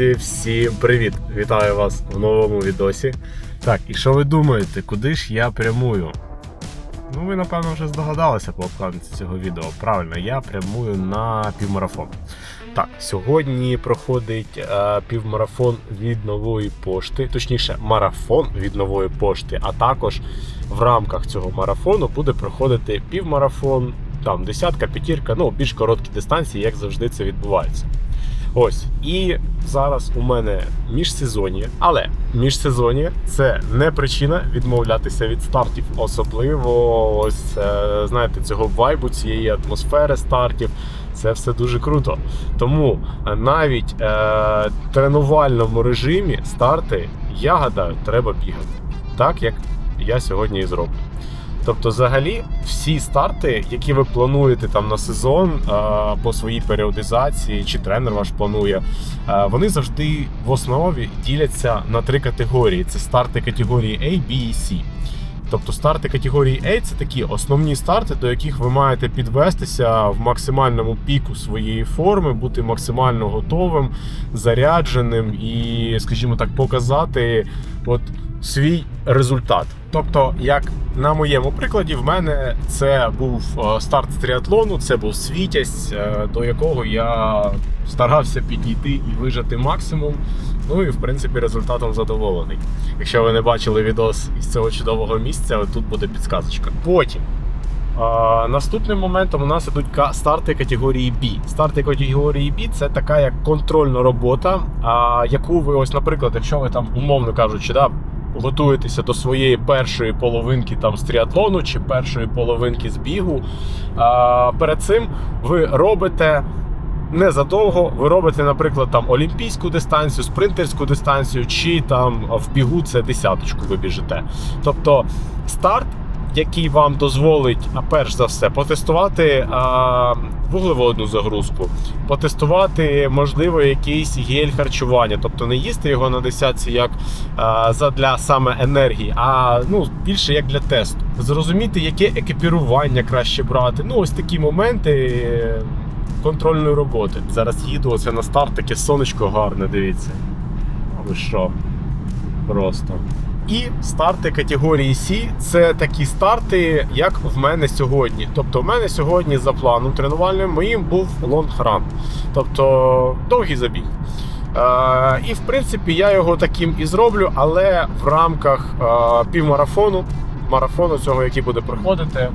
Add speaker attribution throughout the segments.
Speaker 1: Друзі, всім привіт! Вітаю вас в новому відосі. Так, і що ви думаєте, куди ж я прямую? Ну, ви напевно вже здогадалися по обкладинці цього відео. Правильно, я прямую на півмарафон. Так, сьогодні проходить е, півмарафон від нової пошти, точніше, марафон від нової пошти, а також в рамках цього марафону буде проходити півмарафон, там десятка, п'ятірка, ну більш короткі дистанції, як завжди це відбувається. Ось і зараз у мене міжсезоння, але міжсезоння це не причина відмовлятися від стартів, особливо ось е, знаєте цього вайбу, цієї атмосфери стартів. Це все дуже круто. Тому е, навіть е, тренувальному режимі старти, я гадаю, треба бігати. Так як я сьогодні і зроблю. Тобто, взагалі, всі старти, які ви плануєте там на сезон по своїй періодизації, чи тренер ваш планує, вони завжди в основі діляться на три категорії: це старти категорії A, B і C. Тобто старти категорії A це такі основні старти, до яких ви маєте підвестися в максимальному піку своєї форми, бути максимально готовим, зарядженим і, скажімо так, показати от свій результат. Тобто, як на моєму прикладі, в мене це був е, старт тріатлону, це був світязь, е, до якого я старався підійти і вижати максимум. Ну і в принципі результатом задоволений. Якщо ви не бачили відос із цього чудового місця, тут буде підсказочка. Потім. А, наступним моментом у нас ідуть старти категорії B. Старти категорії B це така як контрольна робота, а, яку ви, ось, наприклад, якщо ви там, умовно кажучи, да, готуєтеся до своєї першої половинки там з тріатлону чи першої половинки з бігу. Перед цим ви робите незадовго. Ви робите, наприклад, там олімпійську дистанцію, спринтерську дистанцію, чи там в бігу це десяточку ви біжите. Тобто старт. Який вам дозволить, а перш за все, потестувати а, вуглеводну загрузку, потестувати, можливо, якийсь гель харчування, тобто не їсти його на десятці як а, задля саме енергії, а ну, більше як для тесту. Зрозуміти, яке екіпірування краще брати. Ну, ось такі моменти е, контрольної роботи. Зараз їду, оце на старт, таке сонечко гарне, дивіться. Ви що? Просто. І старти категорії C це такі старти, як в мене сьогодні. Тобто, в мене сьогодні за планом тренувальним моїм був лонгран, тобто довгий забіг. Е, і в принципі я його таким і зроблю, але в рамках е, півмарафону, марафону цього, який буде проходити,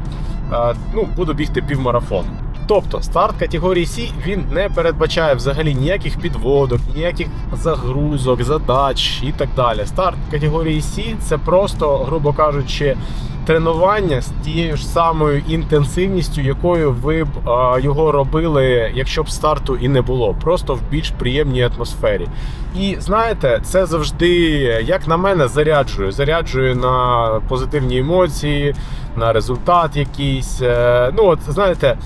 Speaker 1: е, ну, буду бігти півмарафон. Тобто старт категорії C він не передбачає взагалі ніяких підводок, ніяких загрузок, задач і так далі. Старт категорії C це просто, грубо кажучи, тренування з тією ж самою інтенсивністю, якою ви б а, його робили, якщо б старту і не було, просто в більш приємній атмосфері. І знаєте, це завжди, як на мене, заряджує. Заряджує на позитивні емоції, на результат якийсь. Е, Ну, от знаєте.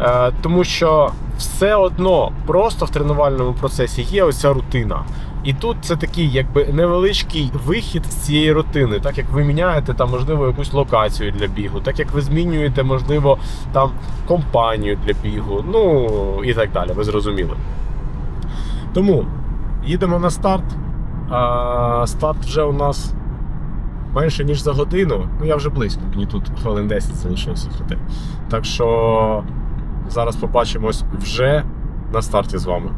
Speaker 1: Е, Тому що все одно просто в тренувальному процесі є оця рутина. І тут це такий якби невеличкий вихід з цієї рутини, так як ви міняєте там, можливо, якусь локацію для бігу, так як ви змінюєте, можливо, там компанію для бігу, ну і так далі. Ви зрозуміли. Тому їдемо на старт. А, старт вже у нас менше ніж за годину. Ну я вже близько, мені тут хвилин 10 залишилося. Так що зараз побачимось вже на старті з вами.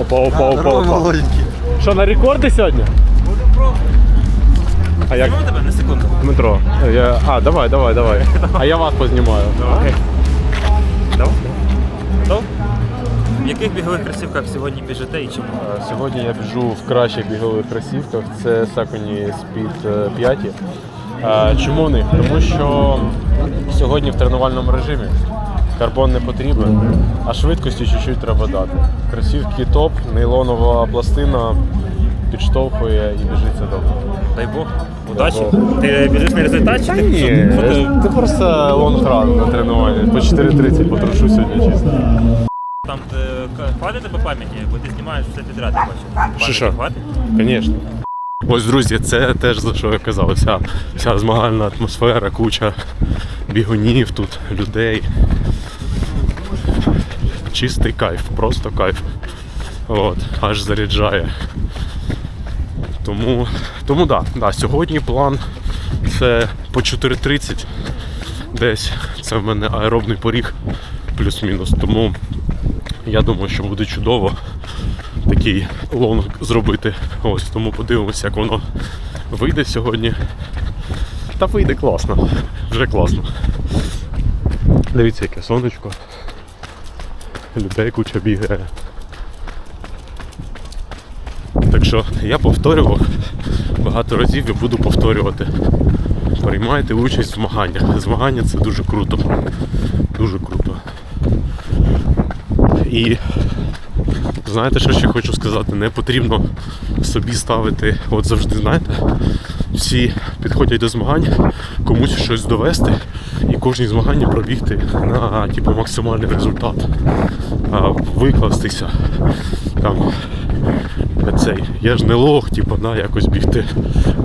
Speaker 1: Опа, опа, опа, опа. Що, на рекорди сьогодні? А як?
Speaker 2: Тебе на секунду.
Speaker 1: Дмитро, я... а, давай, давай, давай. А я вас познімаю.
Speaker 2: Давай. Давай. Готов? В яких бігових кросівках сьогодні біжите і чому?
Speaker 1: Сьогодні я біжу в кращих бігових кросівках. Це Saucony Speed 5. Е, Чому в них? Тому що сьогодні в тренувальному режимі карбон не потрібен, а швидкості чуть-чуть треба дати. Кросівки топ, нейлонова пластина підштовхує і біжиться добре.
Speaker 2: Дай Бог. Удачі. Ти біжиш на результат чи
Speaker 1: Та
Speaker 2: ти
Speaker 1: ні,
Speaker 2: що- що ти-
Speaker 1: це просто лонгран на тренуванні. По 4.30 потрошу сьогодні чисто.
Speaker 2: там е, к- хватить тебе пам'яті, бо ти знімаєш все підряд, я бачу. Пам'яті
Speaker 1: що?
Speaker 2: хватить?
Speaker 1: Звісно. Ось, друзі, це теж за що я казав. Вся, вся змагальна атмосфера, куча бігунів тут, людей. Чистий кайф, просто кайф. От, аж заряджає. Тому, тому да, да, сьогодні план це по 4.30 десь. Це в мене аеробний поріг плюс-мінус. Тому я думаю, що буде чудово такий лонг зробити. Ось тому подивимося, як воно вийде сьогодні. Та вийде класно. Вже класно. Дивіться, яке сонечко. Людей куча бігає. Так що я повторював багато разів і буду повторювати. Приймайте участь в змаганнях. Змагання це дуже круто. Дуже круто. І знаєте, що ще хочу сказати? Не потрібно собі ставити, от завжди знаєте, всі підходять до змагань, комусь щось довести і кожні змагання пробігти на типу, максимальний результат. Викластися. Там, цей, я ж не лох, типу, на якось бігти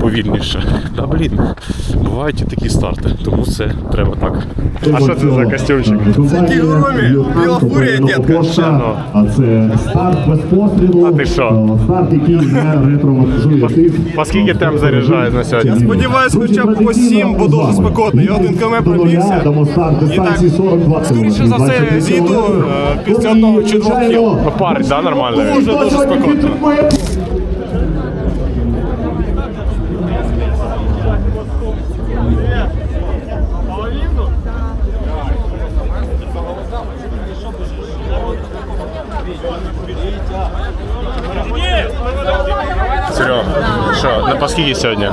Speaker 1: повільніше. Та блін, бувають і такі старти, тому це треба так. А що це за костюмчик?
Speaker 3: Це кігуромі, біла фурія, дітка. А це старт без пострілу.
Speaker 1: А ти що?
Speaker 3: Е, Старт, який не ретравматизує тих.
Speaker 1: По скільки темп заряджає на сьогодні?
Speaker 4: Сподіваюсь, хоча б по сім, бо дуже спекотно. Я один км пробігся.
Speaker 3: Дистанції 42
Speaker 4: Скоріше за все, зійду е, після одного чи двох кіл.
Speaker 1: Парить, да, нормально?
Speaker 4: Дуже дуже спекотно.
Speaker 1: Серега, що, на скільки сьогодні?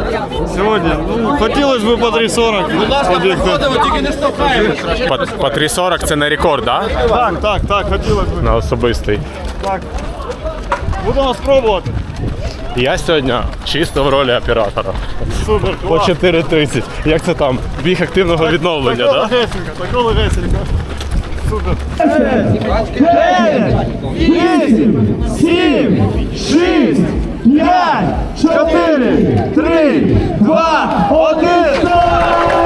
Speaker 4: Сьогодні ну, хотілося б по 3.40 побігти.
Speaker 1: По, по 3.40 це не рекорд, да?
Speaker 4: Так, так, так, хотілося б.
Speaker 1: На особистий.
Speaker 4: Так. Будемо спробувати.
Speaker 1: Я сьогодні чисто в ролі оператора.
Speaker 4: Супер, клас.
Speaker 1: По 4.30. Як це там? Біг активного відновлення,
Speaker 4: так?
Speaker 1: Да?
Speaker 4: весенька. так легесенько. Супер.
Speaker 5: 8, 7, 6, 5, 4,
Speaker 1: 3, 2, 1.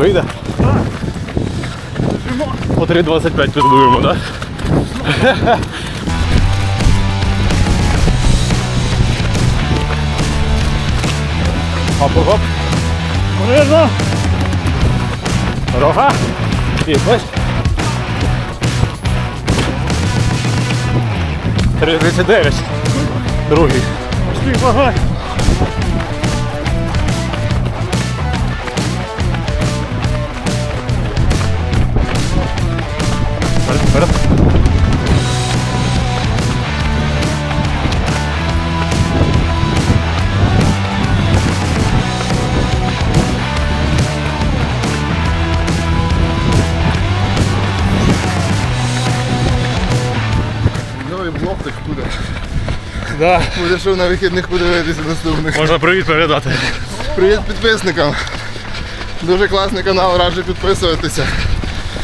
Speaker 1: Вийде? По 3.25 підбуємо, да? Оп, оп, оп.
Speaker 4: Обережно.
Speaker 1: Рога. І бач. 3.39. Другий.
Speaker 4: Пішли, багай.
Speaker 1: Да.
Speaker 6: Буде що на вихідних подивитися наступних.
Speaker 1: Можна привіт передати.
Speaker 6: Привіт підписникам. Дуже класний канал, раджу підписуватися.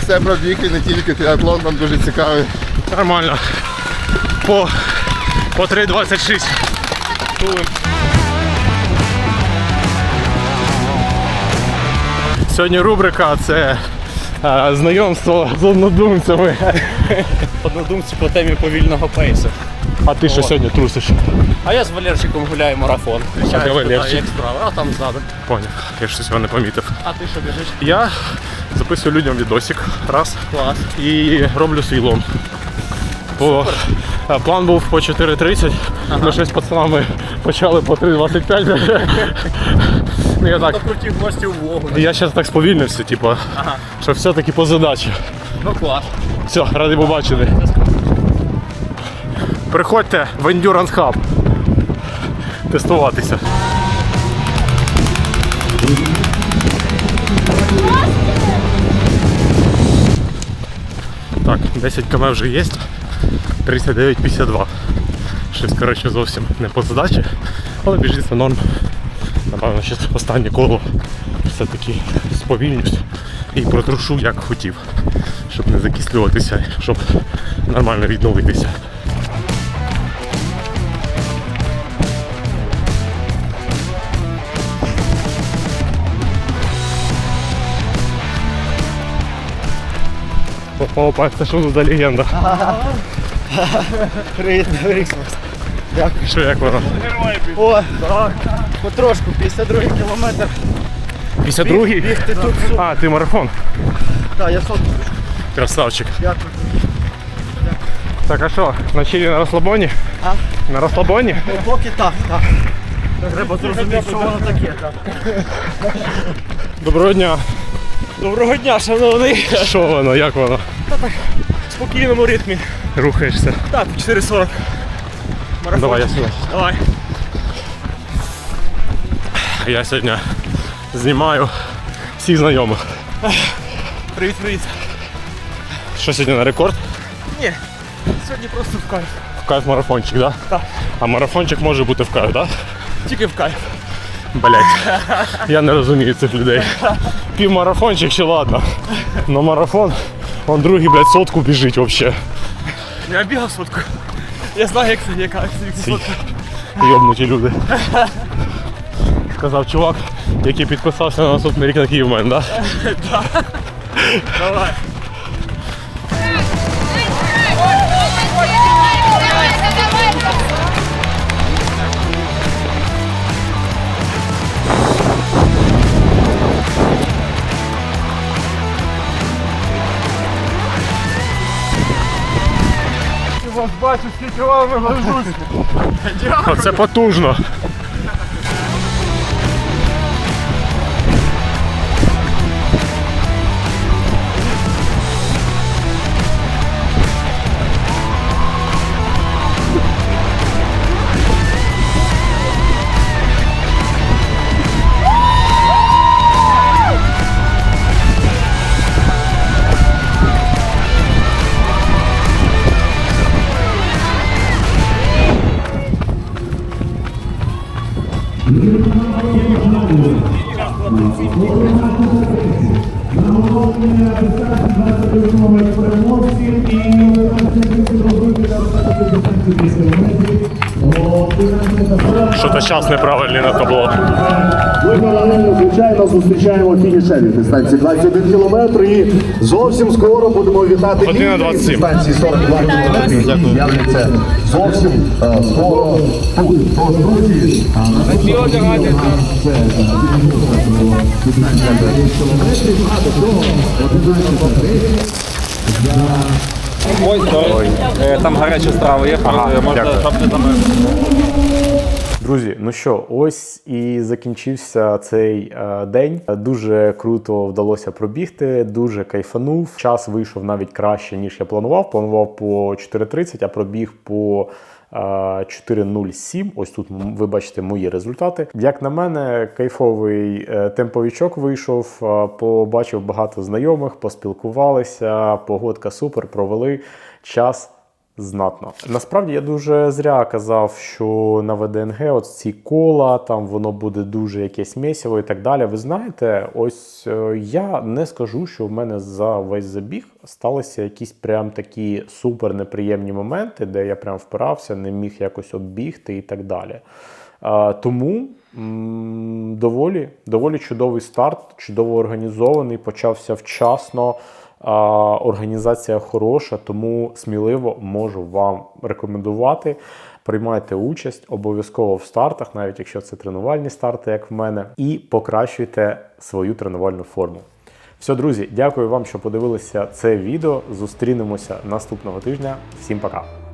Speaker 6: Все про біг і не тільки триатлон там дуже цікавий.
Speaker 1: Нормально. По, по 3.26. Сьогодні рубрика це е, знайомство з однодумцями.
Speaker 7: Однодумці по темі повільного пейсу.
Speaker 1: А ти що сьогодні трусиш?
Speaker 7: А я з Валерчиком гуляю марафон.
Speaker 1: А де Валерчик?
Speaker 7: Як справа? А там ззаду.
Speaker 1: Поняв, я щось його не помітив.
Speaker 7: А ти що біжиш?
Speaker 1: Я записую людям відосик раз
Speaker 7: Клас.
Speaker 1: і роблю свій лом. Е, план був по 4.30, ми щось з пацанами почали по 3.25. ну, я так,
Speaker 7: у
Speaker 1: я зараз так сповільнився, типу, що все-таки по задачі.
Speaker 7: Ну клас.
Speaker 1: Все, радий побачити. Приходьте в Endurance Hub тестуватися. Так, 10 км вже є. 39,52. Щось коротше зовсім не по задачі, але біжиться норм. Напевно, ще останнє коло все-таки сповільнюсь і протрушу як хотів, щоб не закислюватися, щоб нормально відновитися. Опа, це що тут за легенда?
Speaker 8: Привіт, Ріксмас.
Speaker 1: Що як воно?
Speaker 8: О. Потрошку, 52 кілометр.
Speaker 1: 52-й?
Speaker 8: Бігти тут.
Speaker 1: А, ти марафон.
Speaker 8: Так, я сотку.
Speaker 1: Красавчик.
Speaker 8: Дякую.
Speaker 1: Так, а що, на чилі на розслабоні?
Speaker 8: А?
Speaker 1: На розслабоні?
Speaker 8: Ну, поки так, так. Треба зрозуміти, що воно таке. Так.
Speaker 1: Доброго дня.
Speaker 8: Доброго дня, шановний.
Speaker 1: Що воно, як воно?
Speaker 8: Та так, В спокійному ритмі.
Speaker 1: Рухаєшся?
Speaker 8: Так, 4.40. Марафон.
Speaker 1: Давай, я сюди.
Speaker 8: Давай.
Speaker 1: Я сьогодні знімаю всіх знайомих.
Speaker 8: Привіт, привіт.
Speaker 1: Що сьогодні на рекорд?
Speaker 8: Ні, сьогодні просто в кайф.
Speaker 1: В кайф марафончик, так? Да?
Speaker 8: Так.
Speaker 1: А марафончик може бути в кайф, так?
Speaker 8: Тільки в кайф.
Speaker 1: Блять. Я не розумію цих людей. Півмарафончик ще ладно. Но марафон, он другий, блядь, сотку біжить взагалі.
Speaker 8: Я бігав сотку. Я знаю, як це, яка це сотка.
Speaker 1: Йобнуті люди. Сказав чувак, який підписався на наступний рік на Київмен, да?
Speaker 8: Давай. Бачу, скільки вами
Speaker 1: Що то час неправильний на табло.
Speaker 3: Ми паралельно, звичайно, зустрічаємо фінішері дистанції. 21 кілометр і зовсім скоро будемо вітати лідерів дистанції 42 кілометри, які з'являться зовсім е, скоро тут. Тож, друзі, наступного відео у нас це дистанція 20 кілометрів, а до цього 11
Speaker 2: Там гарячі страви є,
Speaker 1: Ага,
Speaker 2: можна
Speaker 1: дякую.
Speaker 2: не.
Speaker 1: Друзі, ну що, ось і закінчився цей е, день. Дуже круто вдалося пробігти, дуже кайфанув. Час вийшов навіть краще, ніж я планував. Планував по 4.30, а пробіг по е, 4.07. Ось тут ви бачите мої результати. Як на мене, кайфовий темповічок вийшов. е, Побачив багато знайомих, поспілкувалися. Погодка супер, провели час знатно. Насправді я дуже зря казав, що на ВДНГ от ці кола, там воно буде дуже якесь місіво і так далі. Ви знаєте, ось е, я не скажу, що в мене за весь забіг сталися якісь прям такі супер неприємні моменти, де я прям впирався, не міг якось оббігти і так далі. Тому доволі, доволі чудовий старт, чудово організований, почався вчасно. Організація хороша, тому сміливо можу вам рекомендувати. Приймайте участь обов'язково в стартах, навіть якщо це тренувальні старти, як в мене, і покращуйте свою тренувальну форму. Все, друзі, дякую вам, що подивилися це відео. Зустрінемося наступного тижня. Всім пока!